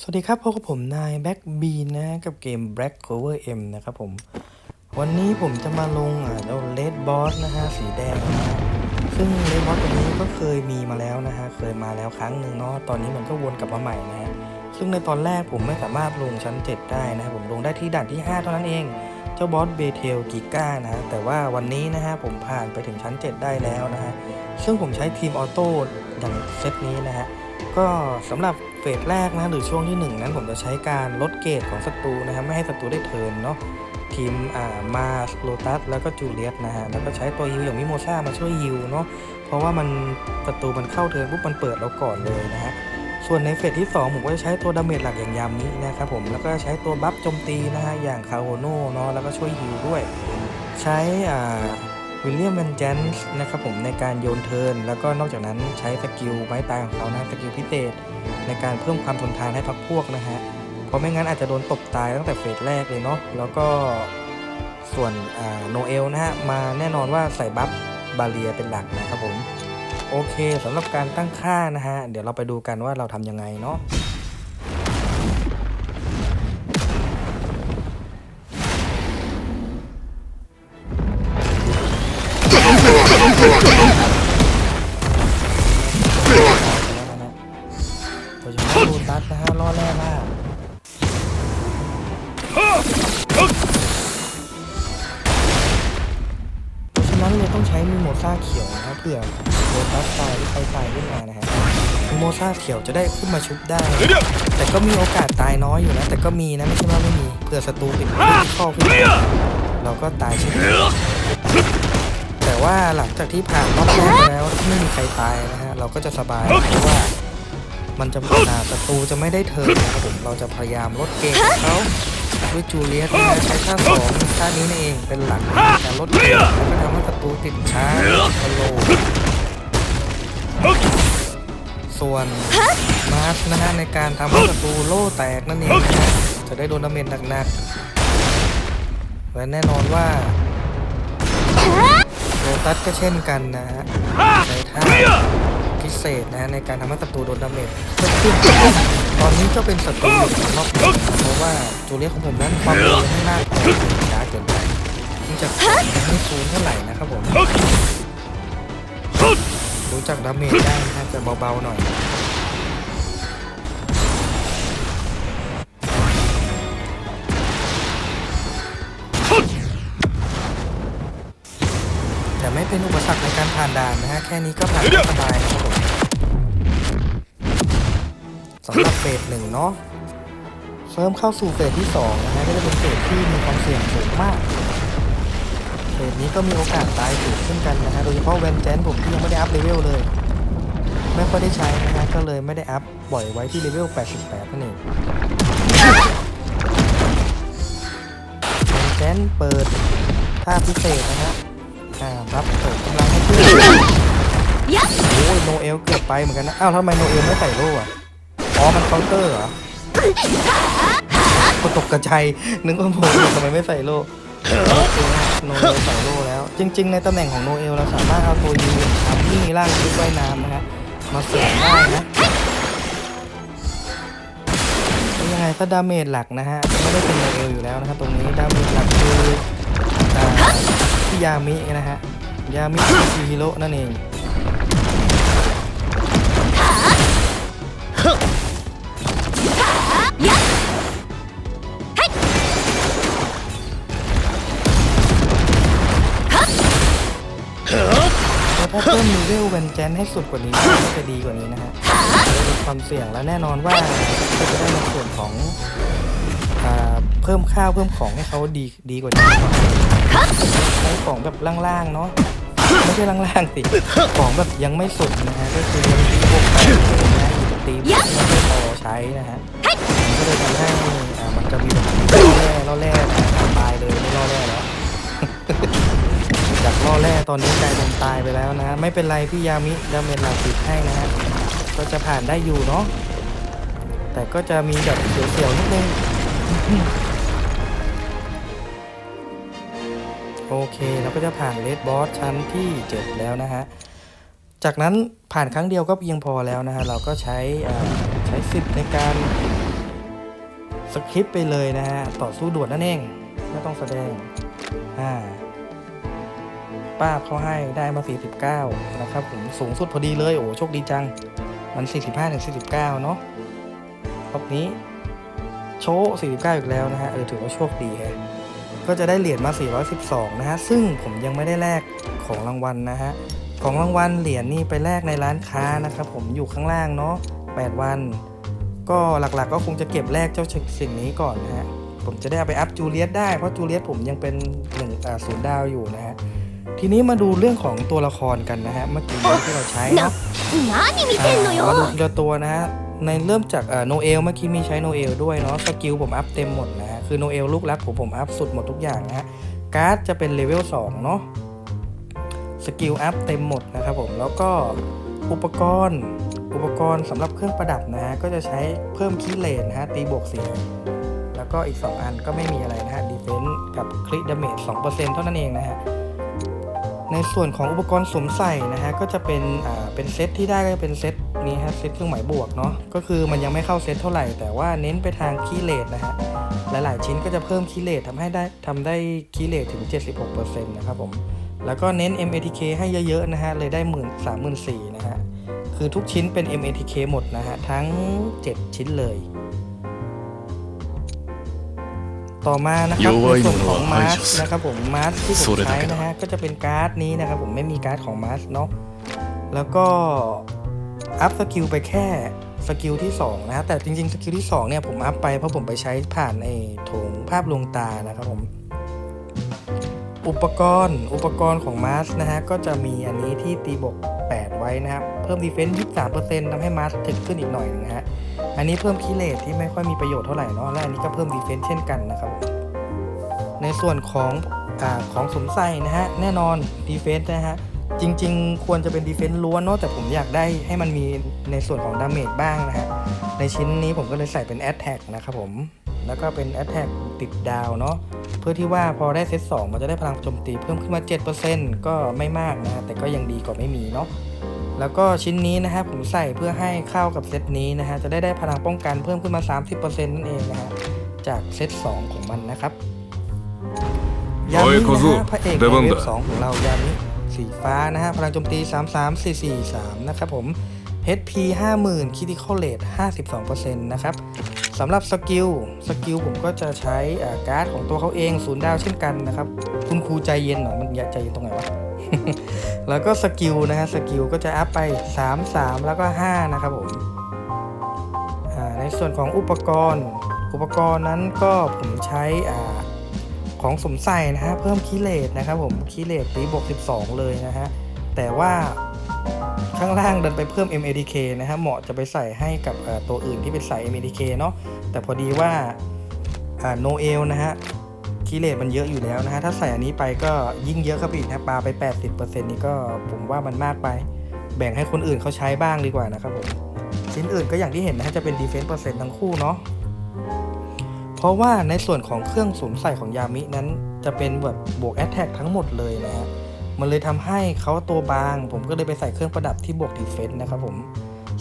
สวัสดีครับพบกับผมนายแบ็กบีนะกับเกม Black Cover M นะครับผม วันนี้ผมจะมาลงอ่าเราเลดบอสนะฮะสีแดงนะฮะซึ่งเลดบอสตัวนี้ก็เคยมีมาแล้วนะฮะเคยมาแล้วครั้งหนึ่งเนาะตอนนี้มันก็วนกลับมาใหม่นะฮะซึ่งในตอนแรกผมไม่สามารถลงชั้น 7 ได้นะผมลงได้ที่ด่านที่ 5 เท่านั้นเอง เจ้าบอสเบเทลกิก้านะฮะแต่ว่าวันนี้นะฮะผมผ่านไปถึงชั้น 7 ได้แล้วนะฮะซึ่งผมใช้ทีมออโต้อย่างเซตนี้นะฮะก็สำหรับ เฟสแรกนะหรือช่วงที่ 1 นั้นผมจะใช้การลดเกรดของศัตรูนะครับไม่ให้ศัตรูได้เทินเนาะทีมอ่ามาโลตัสแล้วก็จูเลียสนะฮะแล้วก็ใช้ตัวฮิวอย่างมิโมซ่ามาช่วยฮิวเนาะเพราะว่ามันศัตรูมันเข้าเทินปุ๊บมันเปิดเราก่อนเลยนะฮะส่วนในเฟสที่ 2 ผมก็จะใช้ตัวดาเมจหลักอย่างยามินะครับผมแล้วก็ใช้ตัวบัฟโจมตีนะฮะอย่างคาโฮโนเนาะแล้วก็ช่วยฮิวด้วย ใช้อ่า วิลเลียมแวนแจนส์นะครับผมในการโยนเทิร์นแล้วก็นอกจากนั้นใช้สกิลไม้ตายของเขานะสกิลพิเศษ ในการเพิ่มความทนทานให้พักพวกนะฮะเพราะไม่งั้นอาจจะโดนตบตายตั้งแต่เฟสแรกเลยเนาะแล้วก็ส่วนโนเอลนะฮะมาแน่นอนว่าใส่บัฟบาเลียเป็นหลักนะครับผมโอเคสำหรับการตั้งค่านะฮะเดี๋ยวเราไปดูกันว่าเราทำยังไงเนาะ ต้องใช้มิโมซ่าเขียวนะฮะเผื่อโลตัสตายหรือใครตายขึ้นมานะฮะมิโมซ่าเขียวจะได้ขึ้นมาชุบได้ แต่ก็มีโอกาสตายน้อยอยู่นะ แต่ก็มีนะไม่ใช่ว่าไม่มีเผื่อศัตรูติดข้อขึ้นมาเราก็ตายเฉยแต่ว่าหลังจากที่ผ่านรอบแรกแล้วไม่มีใครตายนะฮะเราก็จะสบายเพราะว่ามันจะอ่าศัตรูจะไม่ได้เทินนะครับผมเราจะพยายามลดเกมเขาด้วยจูเลียสใช้ท่าสองท่านี้นั่เองเป็นหลักในการลดเกมแล้วก็ทำให้ศั ตรูติดช้าสโลว์ส่วนมาร์ชนะฮะในการทำให้ศัตรูโล่แตกนั่นเองนะฮะจะได้โดนดาเมจหนักๆและแน่นอนว่าโรตัสก็เช่นกันนะฮะใช้ท่าพิเศษนะในการทำให้ศัตรูโดนดาเมจเพิ่มขึ้นตอนนี้ก็เป็นศัตรูอยู่รอบหนึ่งเพราะว่าจูเลียสของผมนั้นความเร็วข้างหน้าช้าเกินไปนี่ จะยังไม่ซูนเท่าไหร่นะครับผมรู้จักดาเมจได้นะจะเบาๆหน่อยแต่ไม่เป็นอุปสรรคในการผ่านด่านนะฮะแค่นี้ก็ผ่านได้สบายนะครับผมสำหรับเฟสหนึ่งเนาะเริ่มเข้าสู่เฟสที่สองนะฮะก็จะเป็นเฟสที่มีความเสี่ยงสูงมาก เฟสนี้ก็มีโอกาสตายสูงเช่นกันนะฮะโดยเฉพาะแวนแจนผมที่ยังไม่ได้อัพเลเวลเลย ไม่ค่อยได้ใช้นะฮะก็เลยไม่ได้อัพปล่อยไว้ที่เลเวล 88 นั่นเองแวนแจนเปิดท่าพิเศษนะฮะอ่ารับเสริมกำลังให้เพื่อนโอ้ยโนเอลเกือบไปเหมือนกันนะอ้าวทำไมโนเอลไม่ใส่โล่อะอ๋อมันเคาน์เตอร์เหรอก็ตกกระจายนึกว่าโมทำไมไม่ใส่โล่ โนเอลใส่โล่แล้ว จริง ๆ ในตำแหน่งของโนเอลเราสามารถเอาตัวยูทำที่มีร่างชุดว่ายน้ำนะฮะมาเสริมได้นะยังไงถ้าดาเมจหลักนะฮะไม่ได้เป็นโนเอลอยู่แล้วนะครับตรงนี้ดาเมจหลักคือที่ยามินะฮะยามิชิฮิโร่นั่นเอง ถ้าเพิ่มเลเวลแวนแจนให้สุดกว่านี้ก็จะดีกว่านี้นะฮะจะลดความเสี่ยงและแน่นอนว่าก็จะได้ในส่วนของอเพิ่มข้าวเพิ่มของให้เขาดีดีกว่านี้ใช้ของแบบล่างๆเนาะไม่ใช่ล่างๆสิของแบบยังไม่สุดนะฮะก็คือยังตีบวกไปเลยนะตีบวกไม่พอใช้นะฮะก็เลยทำให้มันจะมีแบบล่อแร่ล่อแร่ตายเลยไม่ล่อแร่แล้ว จากล่อแร่ตอนนี้กลายเป็นตายไปแล้วนะ ไม่เป็นไรพี่ยามิดาเมจหลักติดให้นะฮะก็จะผ่านได้อยู่เนาะแต่ก็จะมีแบบเสียวๆนิดนึงโอเคเราก็จะผ่านเลดบอสชั้นที่ 7 แล้วนะฮะ จากนั้นผ่านครั้งเดียวก็เพียงพอแล้วนะฮะ เราก็ใช้ใช้สิทธิ์ในการสคริปไปเลยนะฮะ ต่อสู้ด่วนนั่นเอง ไม่ต้องแสดงอ่า ป้าเขาให้ได้มา 49 นะครับผมสูงสุดพอดีเลย โอ้โชคดีจัง มัน 45ถึง49 เนาะรอบนี้โชว์49 อีกแล้วนะฮะเออถือว่าโชคดีฮะก็จะได้เหรียญมา 412 นะฮะ ซึ่งผมยังไม่ได้แลกของรางวัลนะฮะ ของรางวัลเหรียญนี่ไปแลกในร้านค้านะครับผมอยู่ข้างล่างเนาะ 8 วัน ก็หลักๆกก็คงจะเก็บแลกเจ้าสิ่งนี้ก่อนนะฮะ ผมจะได้เอาไปอัพจูเลียตได้ เพราะจูเลียตผมยังเป็นหนึ่งศูนย์ดาวอยู่นะฮะ ทีนี้มาดูเรื่องของตัวละครกันนะฮะเมื่อกี้ที่เราใช้นะมาดูทีละตัวนะฮะในเริ่มจากโนเอลเมื่อกี้มีใช้โนเอลด้วยเนาะสกิลผมอัพเต็มหมดนะคือโนเอลลูกรักผมผมอัพสุดหมดทุกอย่างนะฮะการ์ดจะเป็นเลเวล2เนาะสกิลอัพเต็มหมดนะครับผมแล้วก็อุปกรณ์อุปกรณ์สำหรับเครื่องประดับนะฮะก็จะใช้เพิ่มคีเลนนะฮะตีบวก4แล้วก็อีก 2 อันก็ไม่มีอะไรนะฮะดีเฟนส์กับคลิดเมจ2%เท่านั้นเองนะฮะ ในส่วนของอุปกรณ์สวมใส่นะฮะก็จะเป็นอ่าเป็นเซตที่ได้ก็จะเป็นเซตนี้ฮะเซตเครื่องหมายบวกเนาะก็คือมันยังไม่เข้าเซตเท่าไหร่ แต่ว่าเน้นไปทางคีย์เลนนะฮะหลายๆชิ้นก็จะเพิ่มคีย์เลททำให้ได้ทำได้คีย์เลทถึง 76%นะครับผมแล้วก็เน้น MATK ให้เยอะๆนะฮะเลยได้หมื่นสามหมื่นสี่นะฮะคือทุกชิ้นเป็น MATK หมดนะฮะทั้ง 7 ชิ้นเลย ต่อมานะครับในส่วนของมาสนะครับผมมาสที่ผมใช้นะฮะก็จะเป็นการ์ดนี้นะครับผมไม่มีการ์ดของมาสเนาะแล้วก็อัพสกิลไปแค่สกิลที่2นะฮะแต่จริงๆสกิลที่2เนี่ยผมอัพไปเพราะผมไปใช้ผ่านไอ้โถงภาพลวงตานะครับผมอุปกรณ์อุปกรณ์ของมาสนะฮะก็จะมีอันนี้ที่ตีบวก 8 ไว้นะครับ เพิ่มดีเฟนซ์23%ทำให้มาสถึกขึ้นอีกหน่อยนึงนะฮะ อันนี้เพิ่มคีเลทที่ไม่ค่อยมีประโยชน์เท่าไหร่เนาะ และอันนี้ก็เพิ่มดีเฟนซ์เช่นกันนะครับ ในส่วนของอของสมใส่นะฮะ แน่นอนดีเฟนซ์นะฮะ จริง ๆ ควรจะเป็นดีเฟนซ์ล้วนเนาะ แต่ผมอยากได้ให้มันมีในส่วนของดาเมจบ้างนะฮะ ในชิ้นนี้ผมก็เลยใส่เป็นแอ t แทกนะครับผม แล้วก็เป็นแอ t แทกติดดาวเนาะ พื่อที่ว่าพอได้เซต2มันจะได้พลังโจมตีเพิ่มขึ้นมา 7%ก็ไม่มากนะแต่ก็ยังดีกว่าไม่มีเนาะแล้วก็ชิ้นนี้นะฮะผมใส่เพื่อให้เข้ากับเซตนี้นะฮะจะได้ได้พลังป้องกันเพิ่มขึ้นมา 30%นั่นเองนะฮะจากเซต2ของมันนะครับยามินะฮะพระเอกในเว็บ2ของเรายามิสีฟ้านะฮะพลังโจมตี 33443 นะครับผม HP 50,000 Critical Rate 52%นะครับ สำหรับสกิลสกิลผมก็จะใช้การ์ดของตัวเขาเองศูนย์ดาวเช่นกันนะครับ คุณครูใจเย็นหน่อยมันอยากใจเย็นตรงไหนวะแล้วก็สกิลนะฮะสกิลก็จะอัพไป 3 3 แล้วก็ 5 นะครับผมในส่วนของอุปกรณ์ อุปกรณ์นั้นก็ผมใช้อ่าของสมใส่นะฮะเพิ่มคีเลตนะครับผมคีเลตตีบวก 12 เลยนะฮะแต่ว่า ข้างล่างดันไปเพิ่ม MADK นะฮะเหมาะจะไปใส่ให้กับตัวอื่นที่เป็นใส่ MADK เนาะแต่พอดีว่าอ่า no l นะฮะคีเลตมันเยอะอยู่แล้วนะฮะถ้าใส่อันนี้ไปก็ยิ่งเยอะเข้าไปอีกนะปาไป 80%นี่ก็ผมว่ามันมากไป แบ่งให้คนอื่นเขาใช้บ้างดีกว่านะครับผมชิ้นอื่นก็อย่างที่เห็นนะฮะจะเป็น defense เปอร์เซ็นต์ทั้งคู่เนาะเพราะว่าในส่วนของเครื่องสวมใส่ของยามินั้นจะเป็นแบบบวก attack ทั้งหมดเลยนะฮะ มันเลยทำให้เขาตัวบาง ผมก็เลยไปใส่เครื่องประดับที่บวกดีเฟนต์นะครับผม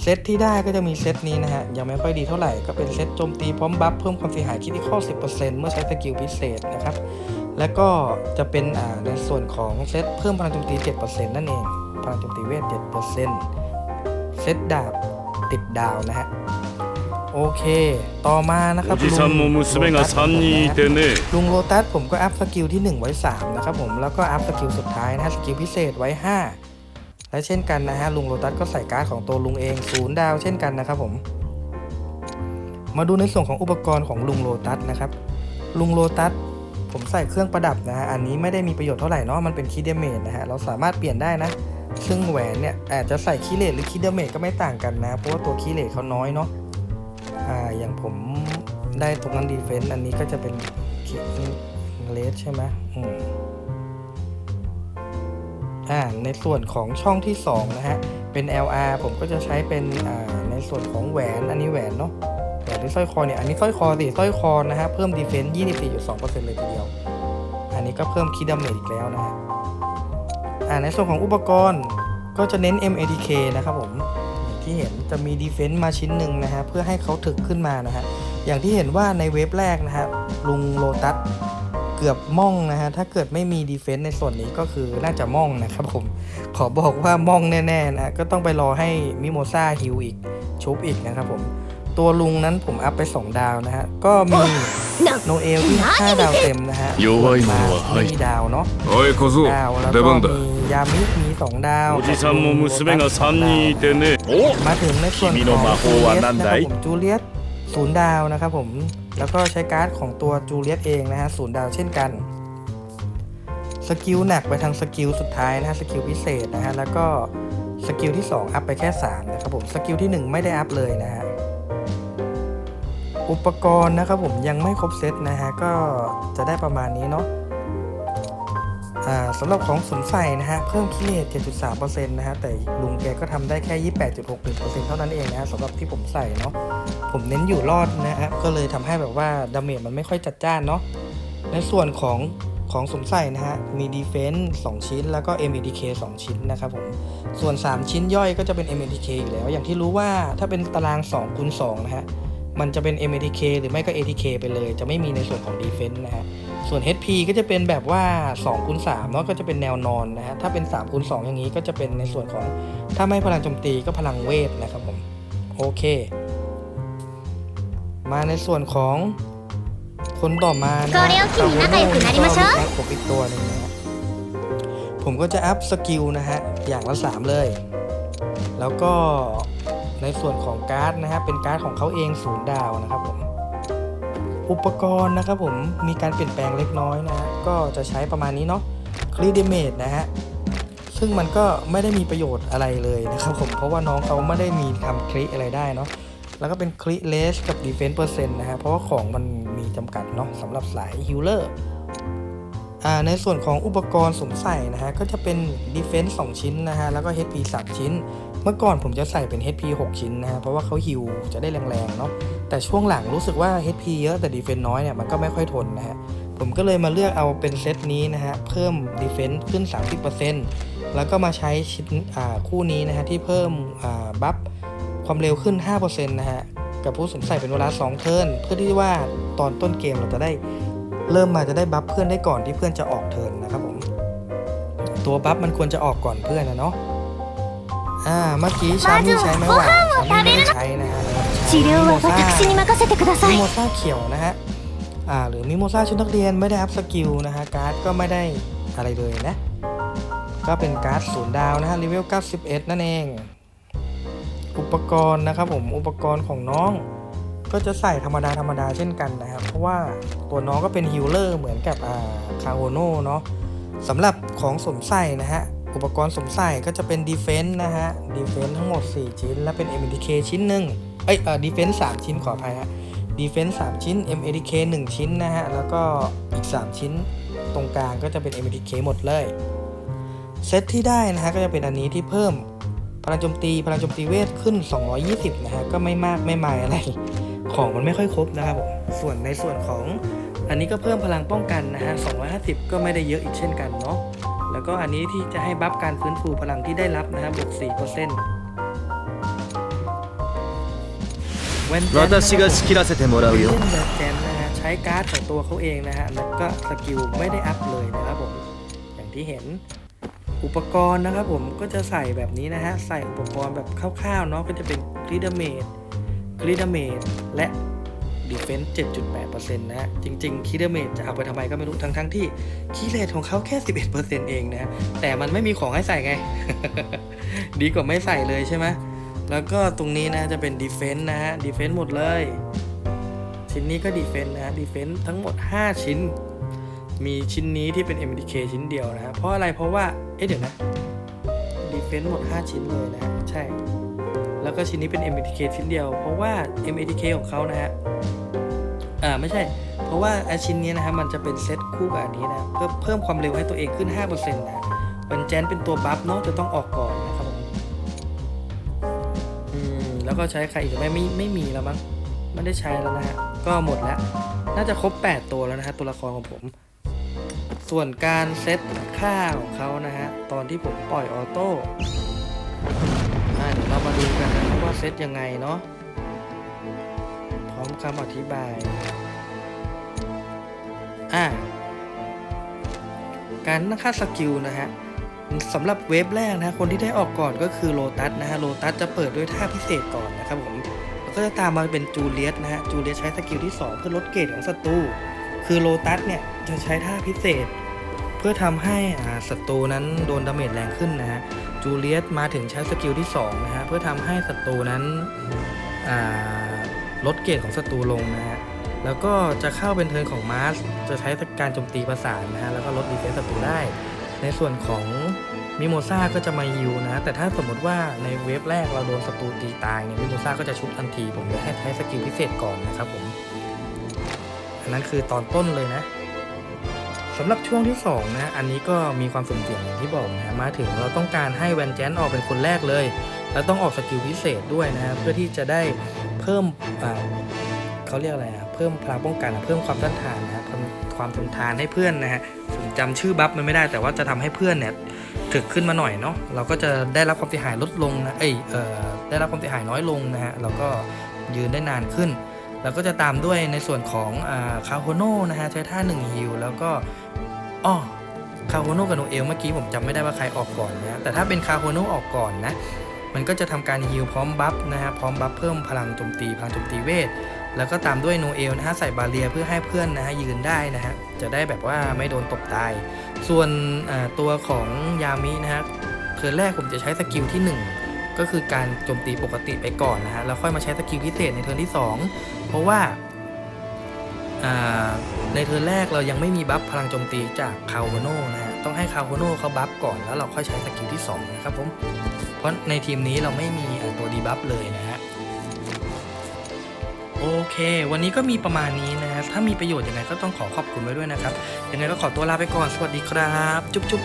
เซตที่ได้ก็จะมีเซตนี้นะฮะ ยังไม่ค่อยดีเท่าไหร่ก็เป็นเซตโจมตีพร้อมบัฟเพิ่มความเสียหายคิดที่ข้อ 10%เมื่อใช้สกิลพิเศษนะครับ แล้วก็จะเป็นในส่วนของเซตเพิ่มพลังโจมตี 7%นั่นเอง พลังโจมตีเวท 7%เซตดาบติดดาวนะฮะ โอเค ต่อมานะครับลุงโรตัสลุงโรตัสผมก็อัพสกิลที่ 1 ไว้ 3 นะครับผม แล้วก็อัพสกิลสุดท้ายนะฮะสกิลพิเศษไว้ 5 และเช่นกันนะฮะลุงโรตัสก็ใส่การ์ดของตัวลุงเองศูนย์ดาวเช่นกันนะครับผม มาดูในส่วนของอุปกรณ์ของลุงโรตัสนะครับ ลุงโรตัสผมใส่เครื่องประดับนะฮะ อันนี้ไม่ได้มีประโยชน์เท่าไหร่นาะ มันเป็นคีเดเมจนะฮะ เราสามารถเปลี่ยนได้นะ ซึ่งแหวนเนี่ยอาจจะใส่คีเลตหรือคีเดเมจก็ไม่ต่างกันนะ เพราะว่าตัวคีเลตเขาน้อยเนาะ อ่าอย่างผมได้ตรงนั้นดีเฟนต์อันนี้ก็จะเป็นคีเลสใช่ไหมอืมอ่าในส่วนของช่องที่ 2 นะฮะ เป็น LR ผมก็จะใช้เป็นอ่าในส่วนของแหวนอันนี้แหวนเนาะแหวนหรือสร้อยคอเนี่ยอันนี้สร้อยคอสิสร้อยคอนะฮะ เพิ่มดีเฟนซ์24.2%เลยทีเดียว อันนี้ก็เพิ่มคีย์ดาเมจอีกแล้วนะฮะอ่าในส่วนของอุปกรณ์ก็จะเน้น MADK นะครับผม ที่เห็นจะมีดีเฟนต์มาชิ้นหนึ่งนะฮะเพื่อให้เขาถึกขึ้นมานะฮะอย่างที่เห็นว่าในเวฟแรกนะฮะลุงโลตัสเกือบม่องนะฮะถ้าเกิดไม่มีดีเฟนต์ในส่วนนี้ก็คือน่าจะม่องนะครับผมขอบอกว่าม่องแน่ๆนะก็ต้องไปรอให้มิโมซาฮิวอีกชุบอีกนะครับผมตัวลุงนั้นผมอัพไป 2 ดาวนะฮะ ก็มีโนเอลที่5ดาวเต็มนะฮะมาไม่มีดาวเนาะดาวแล้วก็มี ยามิมีสองดาวโอจิซันโมมุสมาถึงในส่วนของเลียนะครับผมจูเลียตศูนย์ดาวนะครับผมแล้วก็ใช้การ์ดของตัวจูเลียตเองนะฮะศูนย์ดาวเช่นกันสกิลหนักไปทางสกิลสุดท้ายนะฮะสกิลพิเศษนะฮะแล้วก็สกิลที่ 2 อัพไปแค่ 3 นะครับผมสกิลที่ 1 ไม่ได้อัพเลยนะฮะอุปกรณ์นะครับผมยังไม่ครบเซตนะฮะก็จะได้ประมาณนี้เนาะ สำหรับของสมใส่นะฮะเพิ่มคิเลต7.3%นะฮะแต่ลุงแกก็ทำได้แค่ 28.61%เท่านั้นเองนะฮะสำหรับที่ผมใส่เนาะผมเน้นอยู่รอดนะฮะก็เลยทำให้แบบว่าดาเมจมันไม่ค่อยจัดจ้านเนาะในส่วนของของสมใส่นะฮะ มี Defense 2 ชิ้น แล้วก็ MADK 2 ชิ้นนะครับผม ส่วน 3 ชิ้นย่อยก็จะเป็น MADK อยู่แล้ว อย่างที่รู้ว่าถ้าเป็นตาราง2คูณ2นะฮะ มันจะเป็น MATK หรือไม่ก็ ATK ไปเลย จะไม่มีในส่วนของ Defense นะฮะ ส่วน HP ก็จะเป็นแบบว่า2คูณ3เนาะก็จะเป็นแนวนอนนะฮะ ถ้าเป็น3คูณ2อย่างนี้ก็จะเป็นในส่วนของ ถ้าไม่พลังโจมตีก็พลังเวทนะครับผม โอเค มาในส่วนของคนต่อมานะฮะตาโมโน่ก็ผมอีกตัวหนึ่งนะฮะผมก็จะอัพสกิลนะฮะ อย่างละ 3 เลย แล้วก็ ในส่วนของการ์ดนะฮะเป็นการ์ดของเขาเองศูนย์ดาวนะครับผมอุปกรณ์นะครับผมมีการเปลี่ยนแปลงเล็กน้อยนะก็จะใช้ประมาณนี้เนาะคลีเดเมดนะฮะซึ่งมันก็ไม่ได้มีประโยชน์อะไรเลยนะครับผมเพราะว่าน้องเขาไม่ได้มีทำคลิอะไรได้เนาะแล้วก็เป็นคลิเลสกับดีเฟนต์เปอร์เซ็นต์นะฮะเพราะว่าของมันมีจำกัดเนาะสำหรับสายฮิลเลอร์อ่าในส่วนของอุปกรณ์สวมใส่นะฮะก็จะเป็นดีเฟนต์2ชิ้นนะฮะแล้วก็ HP 3 ชิ้น เมื่อก่อนผมจะใส่เป็น HP 6 ชิ้นนะเพราะว่าเขาฮิลจะได้แรงๆเนาะแต่ช่วงหลังรู้สึกว่า HP เยอะแต่ดีเฟนต์น้อยเนี่ยมันก็ไม่ค่อยทนนะฮะผมก็เลยมาเลือกเอาเป็นเซตนี้นะฮะเพิ่มดีเฟนต์ขึ้น 30%แล้วก็มาใช้ชิ้นคู่นี้นะฮะที่เพิ่มบัฟความเร็วขึ้น 5%นะฮะกับผู้สวมใส่เป็นเวลา 2 เทิร์นเพื่อที่ว่าตอนต้นเกมเราจะได้เริ่มมาจะได้บัฟเพื่อนได้ก่อนที่เพื่อนจะออกเทิร์นนะครับผมตัวบัฟมันควรจะออกก่อนเพื่อนนะเนาะ อ่าเมื่อกี้ชามีใช้ไม่ไหวชามีไม่ใช้นะฮะมิโมซามิโมซาเขียวนะฮะอ่าหรือมิโมซาชุดนักเรียนไม่ได้อัพสกิลนะฮะการ์ดก็ไม่ได้อะไรเลยนะ ก็เป็นการ์ดศูนย์ดาวนะฮะเลเวล 91 นั่นเอง อุปกรณ์นะครับผมอุปกรณ์ของน้องก็จะใส่ธรรมดาธรรมดาเช่นกันนะครับ เพราะว่าตัวน้องก็เป็นฮิลเลอร์เหมือนกับอาคาโอโน่เนาะสำหรับของสวมใส่นะฮะ อุปกรณ์สมใส่ก็จะเป็นดีเฟน s ์นะฮะดีเฟน s ์ทั้งหมด 4 ชิ้น และเป็น MDK ชิ้นหนึ่งเอ้ยเอ่อดีเฟน s ์3ชิ้นขออภัยฮะดีเฟน s ์3ชิ้น mdk 1 ชิ้นนะฮะ แล้วก็อีก 3 ชิ้นตรงกลางก็จะเป็น mdk หมดเลยเซตที่ได้นะฮะก็จะเป็นอันนี้ที่เพิ่มพลังโจมตีพลังโจมตีเวทขึ้น 220 นะฮะ ก็ไม่มากไม่มายอะไร ของมันไม่ค่อยครบนะครับผมส่วนในส่วนของอันนี้ก็เพิ่มพลังป้องกันนะฮะ 250 ก็ไม่ได้เยอะอีกเช่นกันเนาะ แล้วก็อันนี้ที่จะให้บัฟการฟื้นฟูพลังที่ได้รับนะครับบวก4%แวนแจนนะฮะใช้การ์ดของตัวเขาเองนะฮะแล้วก็สกิลไม่ได้อัพเลยนะครับผมอย่างที่เห็นอุปกรณ์นะครับผมก็จะใส่แบบนี้นะฮะใส่อุปกรณ์แบบคร่าวๆเนาะก็จะเป็นคริดเมดคริดเมดและ ดีเฟนส์7.8%นะฮะ จริงๆคลิดเมดจะเอาไปทำไมก็ไม่รู้ ทั้งๆที่คีเลทของเขาแค่ 11%เองนะฮะแต่มันไม่มีของให้ใส่ไง ดีกว่าไม่ใส่เลยใช่ไหม แล้วก็ตรงนี้นะจะเป็นดีเฟน s ์นะฮะ ดีเฟน s ์หมดเลย ชิ้นนี้ก็ดีเฟน s ์นะดีเฟน s ์ทั้งหมด 5 ชิ้น มีชิ้นนี้ที่เป็น MDK ชิ้นเดียวนะ เพราะอะไร เพราะว่า เอ๊ะเดี๋ยวนะ ดีเฟน s ์หมด 5 ชิ้นเลยนะ ใช่ แล้วก็ชิ้นนี้เป็น MDK ชิ้นเดียว เพราะว่า MDK ของเขานะฮะอ่าไม่ใช่ เพราะว่าไอชิ้นนี้นะฮะมันจะเป็นเซตคู่กับอันนี้นะเพิ่มเพิ่มความเร็วให้ตัวเองขึ้น 5%นะเป็นแจนเป็นตัวบัฟเนาะจะต้องออกก่อนนะครับผมอืมแล้วก็ใช้ใครอีกไหมไม่ไม่มีแล้วมั้งไม่ได้ใช้แล้วนะฮะก็หมดแล้ว น่าจะครบ 8 ตัวแล้วนะฮะตัวละครของผม ส่วนการเซตค่าของเขานะฮะตอนที่ผมปล่อยออโต้ เรามาดูกันนะว่าเซตยังไงเนาะพร้อมคำอธิบายอ่าการตั้งค่าสกิลนะฮะสำหรับเวฟแรกนะคนที่ได้ออกก่อนก็คือโลตัสนะฮะโลตัสจะเปิดด้วยท่าพิเศษก่อนนะครับผมแล้วก็จะตามมาเป็นจูเลียสนะฮะจูเลียสใช้สกิลที่2เพื่อลดเกรดของศัตรูคือโลตัสเนี่ยจะใช้ท่าพิเศษ พื่อทำให้ศัตรูนั้นโดนดาเมจแรงขึ้นนะฮะจูเลียสมาถึงใช้สกิลที่2นะฮะเพื่อทำให้ศัตรูนั้นลดเกรดของศัตรูลงนะฮะแล้วก็จะเข้าเป็นเทิร์นของมาร์สจะใช้การโจมตีประสานนะฮะแล้วก็ลดดีเฟนส์ศัตรูได้ ในส่วนของมิโมซาก็จะมาฮิวนะแต่ถ้าสมมติว่าในเวฟแรกเราโดนศัตรูตีตายเนี่ยมิโมซาก็จะชุบทันที ผมเลยให้ใช้สกิลพิเศษก่อนนะครับผมอันนั้นคือตอนต้นเลยนะ สำหรับช่วงที่2นะอันนี้ก็มีความสุ่มเสี่ยงอย่างที่บอกนะมาถึงเราต้องการให้แวนแจนออกเป็นคนแรกเลย แล้วต้องออกสกิลพิเศษด้วยนะเพื่อที่จะได้เพิ่มเขาเรียกอะไรอะเพิ่มพลังป้องกันเพิ่มความต้านทานนะความทนทานให้เพื่อนนะฮะผมจำชื่อบัฟมันไม่ได้ แต่ว่าจะทำให้เพื่อนเนี่ยถึกขึ้นมาหน่อยเนาะเราก็จะได้รับความเสียหายลดลงนะเอ้ยเออได้รับความเสียหายน้อยลงนะฮะเราก็ยืนได้นานขึ้น แล้วก็จะตามด้วยในส่วนของคาโฮโนนะฮะใช้ท่า1ฮิลแล้วก็อ้อคาโฮโนกับโนเอลเมื่อกี้ผมจำไม่ได้ว่าใครออกก่อนนะแต่ถ้าเป็นคาโฮโนออกก่อนนะมันก็จะทำการฮิลพร้อมบัฟนะฮะพร้อมบัฟเพิ่มพลังโจมตีพลังโจมตีเวท แล้วก็ตามด้วยโนเอลนะฮะใส่บาเรียเพื่อให้เพื่อนนะฮะยืนได้นะฮะจะได้แบบว่าไม่โดนตบตาย ส่วนตัวของยามินะฮะเทิร์นแรกผมจะใช้สกิลที่ 1 ก็คือการโจมตีปกติไปก่อนนะฮะแล้วค่อยมาใช้สกิลพิเศษในเทิร์นที่ 2 เพราะว่าในเทิร์นแรกเรายังไม่มีบัฟพลังโจมตีจากคาโวโนนะฮะต้องให้คาโวโนเขาบัฟก่อนแล้วเราค่อยใช้สกิลที่2นะครับผมเพราะในทีมนี้เราไม่มีตัวดีบัฟเลยนะฮะโอเค วันนี้ก็มีประมาณนี้นะฮะถ้ามีประโยชน์ยังไงก็ต้องขอขอบคุณไว้ด้วยนะครับ ยังไงก็ขอตัวลาไปก่อน สวัสดีครับ จุ๊บจุ๊บ